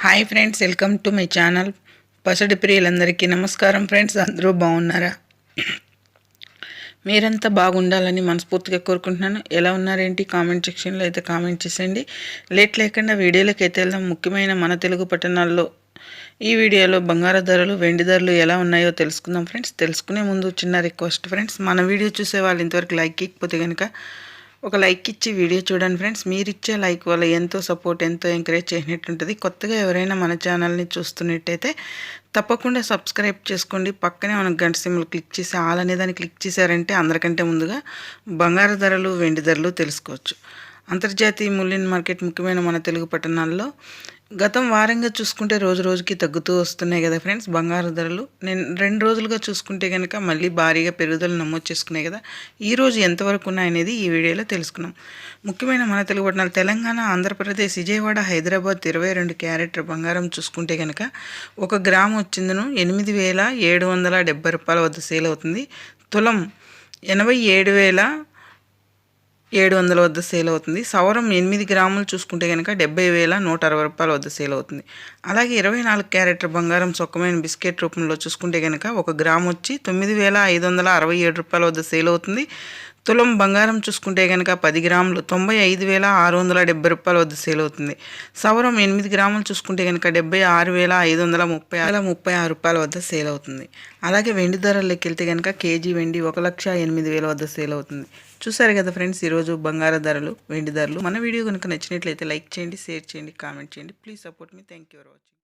Hi friends welcome to my channel. పసడి ప్రియులందరికీ నమస్కారం friends అందరూ బాగున్నారా? మీరంతా బాగుండాలని మనస్ఫూర్తిగా కోరుకుంటున్నాను. ఎలా ఉన్నారేంటి? కామెంట్ సెక్షన్లో అయితే కామెంట్ చేసేయండి. లేట్ లేకుండా వీడియోలోకి అయితే వెళ్దాం. ముఖ్యమైన మన తెలుగు పట్టణాల్లో ఈ వీడియోలో బంగారు ధరలు వెండి ధరలు ఎలా ఉన్నాయో తెలుసుకుందాం ఫ్రెండ్స్. తెలుసుకునే ముందు చిన్న రిక్వెస్ట్ ఫ్రెండ్స్. మన వీడియో చూసే వాళ్ళు ఇంతవరకు లైక్ ఇకపోతే కనుక ఒక లైక్ ఇచ్చి వీడియో చూడండి ఫ్రెండ్స్. మీరు ఇచ్చే లైక్ వల్ల ఎంతో సపోర్ట్ ఎంతో ఎంకరేజ్ చేసినట్టుంటుంది. కొత్తగా ఎవరైనా మన ఛానల్ని చూస్తున్నట్టయితే తప్పకుండా సబ్స్క్రైబ్ చేసుకోండి. పక్కనే మనం గంట సింబల్ క్లిక్ చేసి ఆల్ అనే దాన్ని క్లిక్ చేశారంటే అందరికంటే ముందుగా బంగారు ధరలు వెండి ధరలు తెలుసుకోవచ్చు. అంతర్జాతీయ మూల్యం మార్కెట్ ముఖ్యమైన మన తెలుగు పట్టణాల్లో గతం వారంగా చూసుకుంటే రోజు రోజుకి తగ్గుతూ వస్తున్నాయి కదా ఫ్రెండ్స్ బంగారు ధరలు. నేను రెండు రోజులుగా చూసుకుంటే కనుక మళ్ళీ భారీగా పెరుగుదల నమోదు చేసుకున్నాయి కదా. ఈరోజు ఎంతవరకు ఉన్నాయనేది ఈ వీడియోలో తెలుసుకున్నాం ముఖ్యమైన మన తెలుగు పట్టణాలు తెలంగాణ ఆంధ్రప్రదేశ్ విజయవాడ హైదరాబాద్ ఇరవై రెండు క్యారెట్ బంగారం చూసుకుంటే కనుక ఒక గ్రామ్ వచ్చిందను ఎనిమిది వేల ఏడు వందల డెబ్బై రూపాయల వద్ద సేల్ అవుతుంది. తులం ఎనభై ఏడు వేల ఏడు వందల వద్ద సేల్ అవుతుంది. సవరం ఎనిమిది గ్రాములు చూసుకుంటే కనుక డెబ్బై వేల నూట అరవై రూపాయల వద్ద సేల్ అవుతుంది. అలాగే ఇరవై నాలుగు క్యారెట్ బంగారం సొక్కమైన బిస్కెట్ రూపంలో చూసుకుంటే కనుక ఒక గ్రామ్ వచ్చి తొమ్మిది వేల ఐదు వందల అరవై ఏడు రూపాయల వద్ద సేల్ అవుతుంది. తులం బంగారం చూసుకుంటే కనుక పది గ్రాములు తొంభై ఐదు వేల ఆరు వందల డెబ్బై రూపాయల వద్ద సేల్ అవుతుంది. సవరం ఎనిమిది గ్రాములు చూసుకుంటే కనుక డెబ్బై ఆరు వేల ఐదు వందల ముప్పై ఆరు ముప్పై ఆరు రూపాయల వద్ద సేల్ అవుతుంది. అలాగే వెండి ధరల్లోకి వెళ్తే కనుక కేజీ వెండి ఒక లక్ష ఎనిమిది వేల వద్ద సేల్ అవుతుంది. చూసారు కదా ఫ్రెండ్స్ ఈరోజు బంగారు ధరలు వెండి ధరలు. మన వీడియో కనుక నచ్చినట్లయితే లైక్ చేయండి షేర్ చేయండి కామెంట్ చేయండి. Please support me. Thank you for watching.